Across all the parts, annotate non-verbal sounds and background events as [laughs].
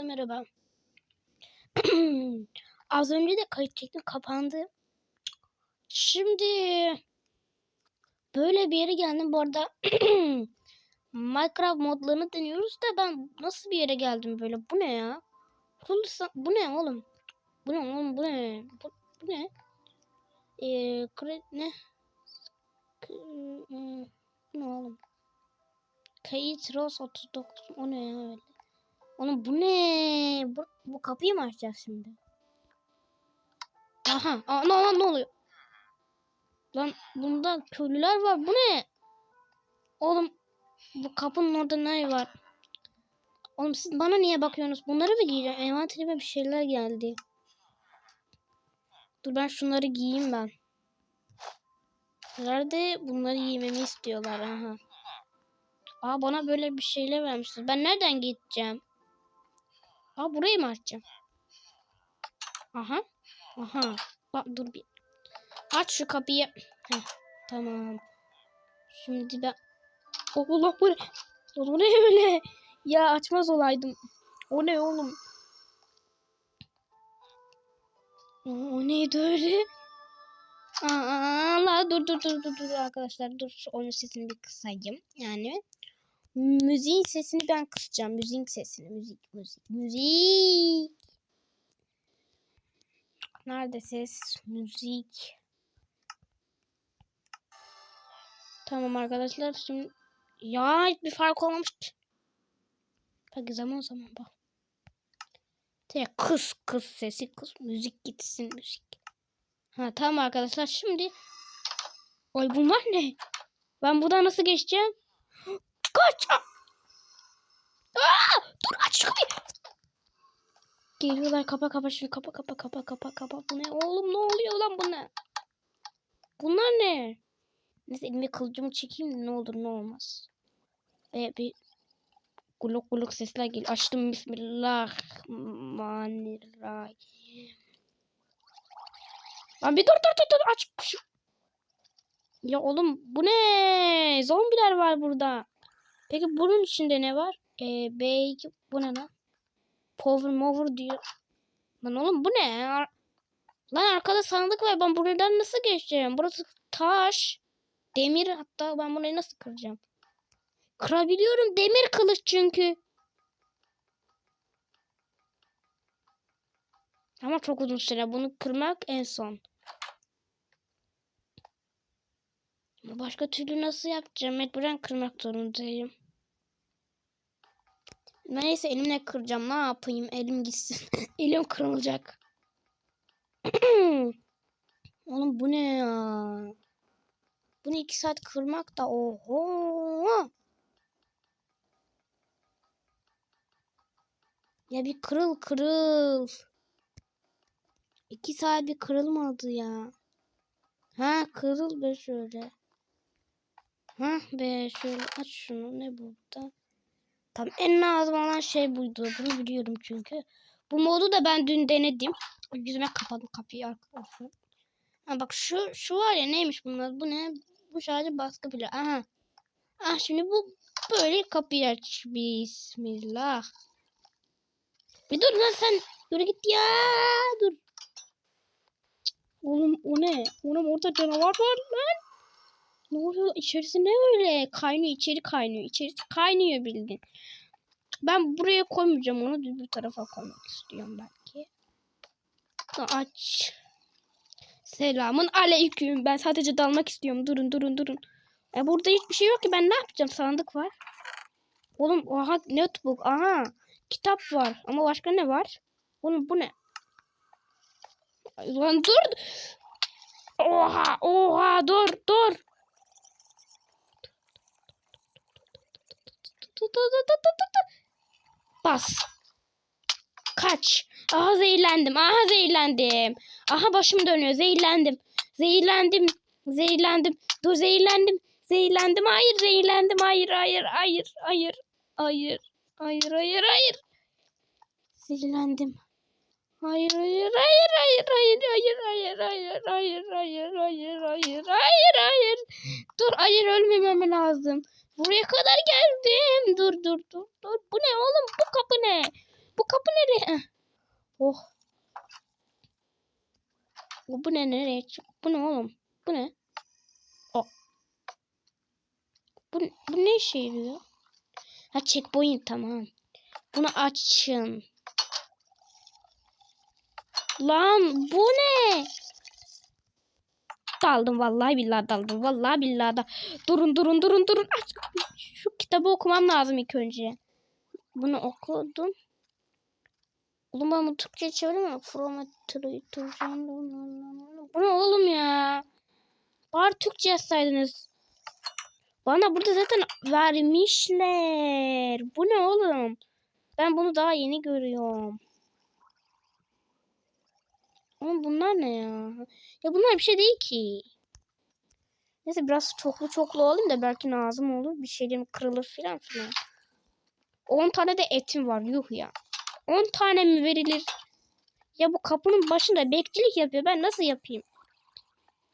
Herkese merhaba. [clears throat] Az önce de kayıt çektim kapandı. Şimdi böyle bir yere geldim. Bu arada [clears throat] Minecraft modlarını deniyoruz da ben nasıl bir yere geldim böyle? Bu ne ya? Bu ne oğlum? Bu ne oğlum? Bu ne? Bu, bu ne? Ee, kre- ne? K- hmm, ne oğlum? Kayıt Rose 39 o ne ya öyle? Oğlum bu ne? Bu, bu kapıyı mı açacağız şimdi? Aha. Aa, ne, lan ne oluyor? Lan bunda köylüler var. Bu ne? Oğlum bu kapının orada ne var? Oğlum siz bana niye bakıyorsunuz? Bunları mı giyeceğim? Envanterime bir şeyler geldi. Dur ben şunları giyeyim ben. Nerede bunları giymemi istiyorlar. Aha. Aa bana böyle bir şeyler vermişler. Ben nereden gideceğim? Aa burayı mı açacağım? Aha. Aha. Bak dur bir. Aç şu kapıyı. Heh, tamam. Şimdi ben... Oh, Allah bu ne? O ne öyle? Ya açmaz olaydım. O ne oğlum? O, o neydi öyle? Aa, la dur dur dur dur dur arkadaşlar dur şu oyun sesini bir kısayım yani müziğin sesini ben kısacağım. Müziğin sesini. Müzik müzik müzik. Nerede ses? Müzik. Tamam arkadaşlar. Şimdi ya hiçbir fark olmamış. Peki zaman zaman bak. Tek kız kız sesi kız müzik gitsin müzik. Ha tamam arkadaşlar. Şimdi Ay bunlar ne? Ben buradan nasıl geçeceğim? Kaç! Aa! Dur aç şu kapıyı. Geliyorlar kapa kapa şunu kapa kapa kapa kapa kapa. Bu ne oğlum ne oluyor lan bu ne? Bunlar ne? Neyse elime kılıcımı çekeyim de ne olur ne olmaz. Ve bir guluk guluk sesler geliyor. Açtım Bismillahirrahmanirrahim. Lan bir dur dur dur dur aç. Ya oğlum bu ne? Zombiler var burada. Peki bunun içinde ne var? Ee, B2 bu ne lan? Power mover diyor. Lan oğlum bu ne? Lan arkada sandık var. Ben buradan nasıl geçeceğim? Burası taş. Demir hatta ben burayı nasıl kıracağım? Kırabiliyorum. Demir kılıç çünkü. Ama çok uzun süre. Bunu kırmak en son. Başka türlü nasıl yapacağım? Mecburen kırmak zorundayım. Neyse elimle kıracağım. Ne yapayım? Elim gitsin. [laughs] Elim kırılacak. [clears throat] Oğlum bu ne ya? Bunu iki saat kırmak da oho. Ya bir kırıl kırıl. İki saat bir kırılmadı ya. Ha kırıl be şöyle. Ha be şöyle aç şunu ne burada? Tam en lazım olan şey buydu. Bunu biliyorum çünkü. Bu modu da ben dün denedim. Yüzüme kapadım kapıyı arkadaşlar. Ha bak şu şu var ya neymiş bunlar? Bu ne? Bu sadece baskı bile. Aha. Ah şimdi bu böyle kapıyı aç. Bismillah. Bir dur lan sen. Yürü git ya. Dur. Oğlum o ne? Oğlum orada canavar var lan. Ne oluyor? İçerisi ne öyle? Kaynıyor, içeri kaynıyor. İçerisi kaynıyor bildiğin. Ben buraya koymayacağım onu. Bir tarafa koymak istiyorum belki. Aç. Selamın aleyküm. Ben sadece dalmak istiyorum. Durun durun durun. E burada hiçbir şey yok ki. Ben ne yapacağım? Sandık var. Oğlum oha notebook. Aha. Kitap var. Ama başka ne var? Oğlum bu ne? Lan dur. Oha oha dur dur. Bas. Kaç. Aha zehirlendim. Aha zehirlendim. Aha başım dönüyor. Zehirlendim. Zehirlendim. Zehirlendim. Dur zehirlendim. Zehirlendim. Hayır zehirlendim. Hayır hayır hayır hayır. Hayır. Hayır hayır hayır. Zehirlendim. Hayır hayır hayır hayır hayır hayır hayır hayır hayır hayır hayır hayır hayır hayır dur hayır ölmemem lazım buraya kadar geldim dur dur dur dur bu ne oğlum bu kapı ne Bu kapı nereye? Oh. Bu, ne nereye? Bu ne oğlum? Bu ne? O. Bu, bu ne işe yarıyor? Ha checkpoint tamam. Bunu açın. Lan bu ne? Daldım vallahi billahi daldım. Vallahi billahi da. Durun durun durun durun. Şu kitabı okumam lazım ilk önce. Bunu okudum. Oğlum ben bunu Türkçe çevireyim mi? From a tree to Bu ne oğlum ya? Bari Türkçe yazsaydınız. Bana burada zaten vermişler. Bu ne oğlum? Ben bunu daha yeni görüyorum. Ama bunlar ne ya? Ya bunlar bir şey değil ki. Neyse biraz çoklu çoklu olayım da belki lazım olur. Bir şeylerim kırılır filan filan. 10 tane de etim var yuh ya. 10 tane mi verilir? Ya bu kapının başında bekçilik yapıyor. Ben nasıl yapayım?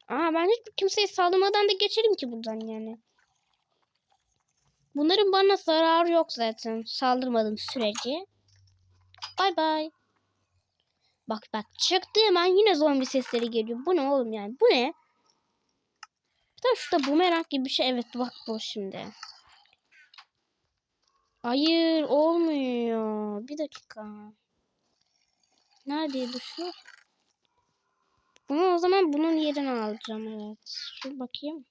Aa ben hiç kimseye saldırmadan da geçerim ki buradan yani. Bunların bana zararı yok zaten. Saldırmadığım sürece. Bay bay. Bak bak çıktı hemen yine zombi sesleri geliyor. Bu ne oğlum yani? Bu ne? Bir tane şurada bumerang gibi bir şey. Evet bak bu şimdi. Hayır olmuyor. Bir dakika. Neredeydi şu? Bunu o zaman bunun yerine alacağım evet. Şu bakayım.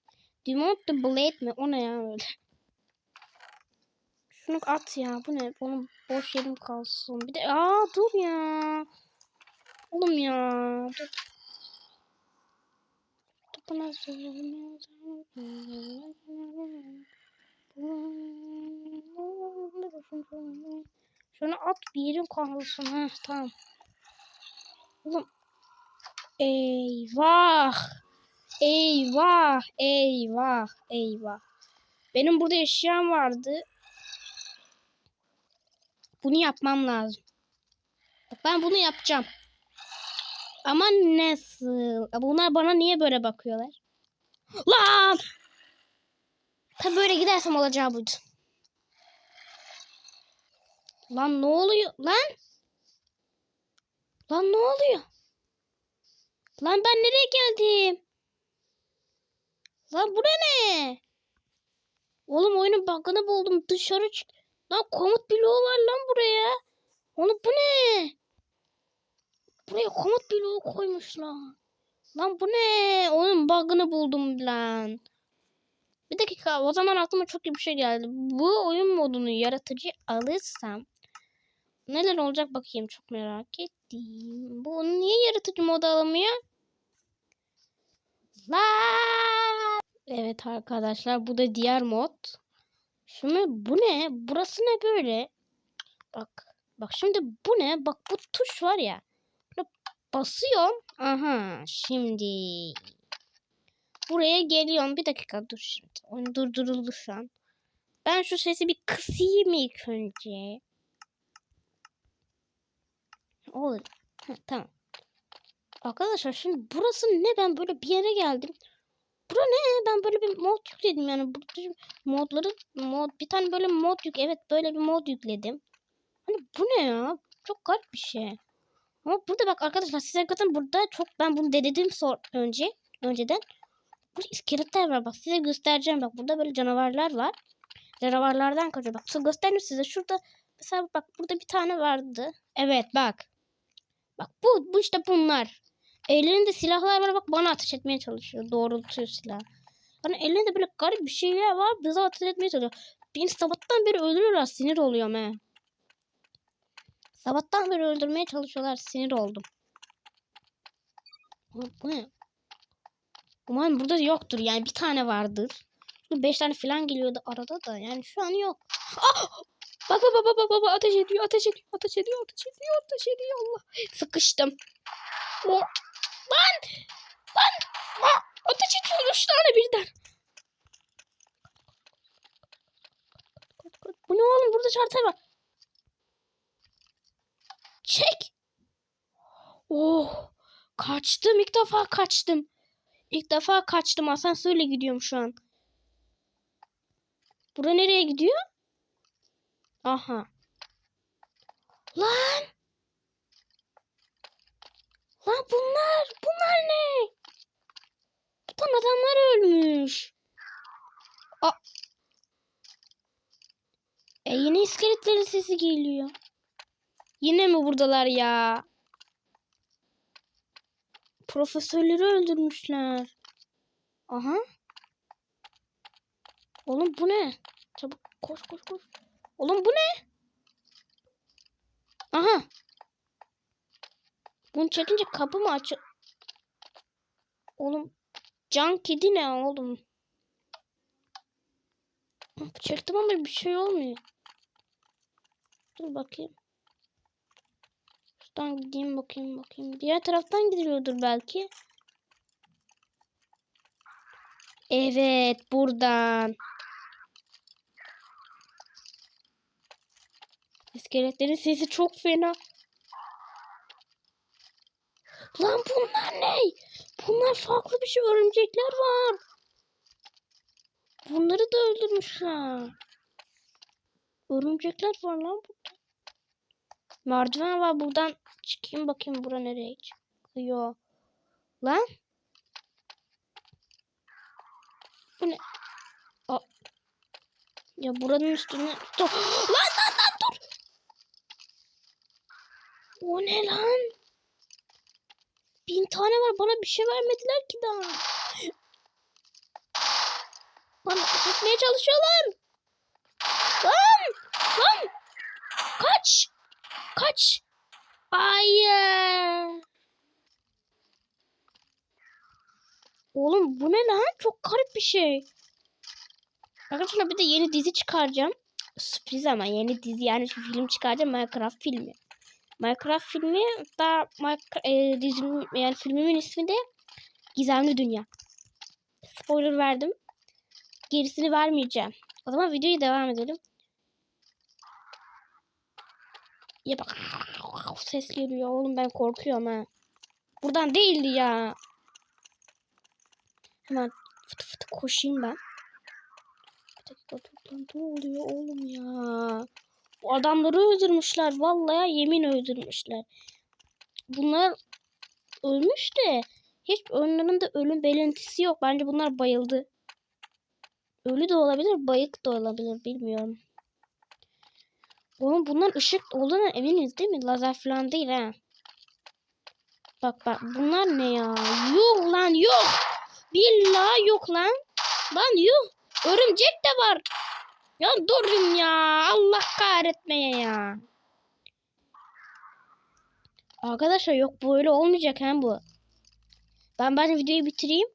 Want the blade mi? O ne ya öyle? Şunu at ya. Bu ne? Onun boş yerim kalsın. Bir de aa dur ya. Oğlum ya. Dur. Dur bana Şunu at bir yerin kalsın. Ha tamam. Oğlum. Eyvah. Eyvah. Eyvah. Eyvah. Benim burada eşyam vardı. Bunu yapmam lazım. Ben bunu yapacağım. Ama nasıl? Bunlar bana niye böyle bakıyorlar? Lan! Tabi böyle gidersem olacağı buydu. Lan ne oluyor? Lan! Lan ne oluyor? Lan ben nereye geldim? Lan bu ne? Oğlum oyunun bug'ını buldum. Dışarı çık. Lan komut bloğu var lan buraya. Onu bu ne? Buraya komut bloğu koymuşlar. Lan bu ne? Onun bug'ını buldum lan. Bir dakika o zaman aklıma çok iyi bir şey geldi. Bu oyun modunu yaratıcı alırsam neler olacak bakayım çok merak ettim. Bu niye yaratıcı modu alamıyor? La Evet arkadaşlar bu da diğer mod. Şimdi bu ne? Burası ne böyle? Bak. Bak şimdi bu ne? Bak bu tuş var ya. Basıyorum. Aha şimdi. Buraya geliyorum. Bir dakika dur şimdi. Oyun durduruldu şu an. Ben şu sesi bir kısayım ilk önce. Olur. Ha, tamam. Arkadaşlar şimdi burası ne? Ben böyle bir yere geldim. Bura ne? Ben böyle bir mod yükledim yani. Modları mod bir tane böyle mod yük. Evet böyle bir mod yükledim. Hani bu ne ya? Çok garip bir şey. Ama burada bak arkadaşlar size hakikaten burada çok ben bunu denedim sor önce önceden. Burada iskeletler var bak size göstereceğim bak burada böyle canavarlar var. Canavarlardan kaçıyor bak size göstereyim size şurada mesela bak burada bir tane vardı. Evet bak. Bak bu bu işte bunlar. Ellerinde silahlar var bak bana ateş etmeye çalışıyor. Doğrultuyor silah. Hani ellerinde böyle garip bir şeyler var bize ateş etmeye çalışıyor. Beni sabahtan beri öldürüyorlar sinir oluyorum he. Sabahtan beri öldürmeye çalışıyorlar sinir oldum. Bu ne? Umarım burada yoktur yani bir tane vardır. Beş tane falan geliyordu arada da yani şu an yok. Ah! Bak bak bak bak bak ateş ediyor ateş ediyor ateş ediyor ateş ediyor ateş ediyor Allah. Sıkıştım. Oh. Lan! Lan! Ateş ediyor üç tane birden. Bu ne oğlum burada çarptay var. Çek. Oh. Kaçtım ilk defa kaçtım. İlk defa kaçtım asansörle gidiyorum şu an. Bura nereye gidiyor? Aha. Lan! Lan bunlar, bunlar ne? Buradan adamlar ölmüş. A e yine iskeletlerin sesi geliyor. Yine mi buradalar ya? Profesörleri öldürmüşler. Aha. Oğlum bu ne? Çabuk koş koş koş. Oğlum bu ne? Aha. Bunu çekince kapı mı açı... Oğlum can kedi ne oğlum? Çektim ama bir şey olmuyor. Dur bakayım. Şuradan gideyim bakayım bakayım. Diğer taraftan gidiliyordur belki. Evet buradan. İskeletlerin sesi çok fena. Lan bunlar ne? Bunlar farklı bir şey. Örümcekler var. Bunları da öldürmüşler. Örümcekler var lan burada. Merdiven var buradan. Çıkayım bakayım bura nereye çıkıyor. Lan. Bu ne? Aa. Ya buranın üstüne... Dur. [gasps] Lan lan lan dur. O ne lan? Bin tane var. Bana bir şey vermediler ki daha. Bana etmeye çalışıyorlar. Lan! Lan! Kaç! Kaç! Hayır! Oğlum bu ne lan? Çok garip bir şey. Arkadaşlar bir de yeni dizi çıkaracağım. Sürpriz ama yeni dizi yani film çıkaracağım. Minecraft filmi. Minecraft filmi da e, dizim, yani filmimin ismi de Gizemli Dünya. Spoiler verdim. Gerisini vermeyeceğim. O zaman videoyu devam edelim. Ya bak ses geliyor oğlum ben korkuyorum ha. Buradan değildi ya. Hemen fıtı fıtı koşayım ben. Ne oluyor oğlum ya. Bu adamları öldürmüşler. Vallahi yemin öldürmüşler. Bunlar ölmüş de hiç önlerinde ölüm belirtisi yok. Bence bunlar bayıldı. Ölü de olabilir, bayık da olabilir bilmiyorum. Oğlum bunlar ışık olduğuna eminiz değil mi? Lazer falan değil ha. Bak bak bunlar ne ya? Yok lan yok. Billahi yok lan. Lan yok. Örümcek de var. Ya durun ya. Allah kahretmeye ya. Arkadaşlar yok böyle olmayacak hem bu. Ben ben videoyu bitireyim.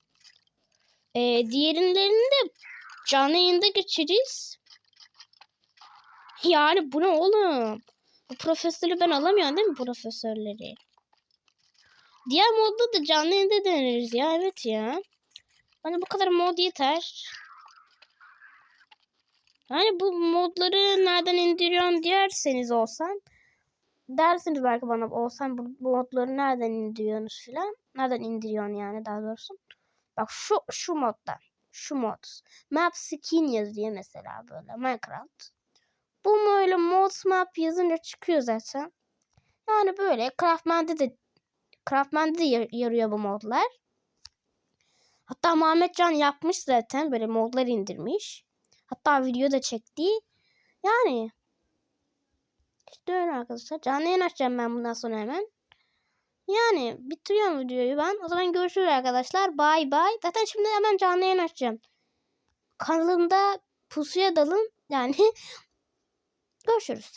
Ee, diğerlerini de canlı yayında geçeriz. Yani bu ne oğlum? Bu profesörü ben alamıyorum değil mi profesörleri? Diğer modda da canlı yayında deneriz ya evet ya. Hani bu kadar mod yeter. Hani bu modları nereden indiriyorsun derseniz olsan. Dersiniz belki bana olsan bu, bu modları nereden indiriyorsunuz filan. Nereden indiriyorsun yani daha doğrusu. Bak şu şu moddan. Şu mod. Map skin yazıyor mesela böyle Minecraft. Bu böyle mod map yazınca çıkıyor zaten. Yani böyle Craftman'de de Craftman'de de yarıyor bu modlar. Hatta Can yapmış zaten böyle modlar indirmiş. Hatta video da çekti. Yani işte öyle arkadaşlar. Canlı yayın açacağım ben bundan sonra hemen. Yani bitiriyorum videoyu ben. O zaman görüşürüz arkadaşlar. Bay bay. Zaten şimdi hemen canlı yayın açacağım. Kanalımda pusuya dalın. Yani [laughs] görüşürüz.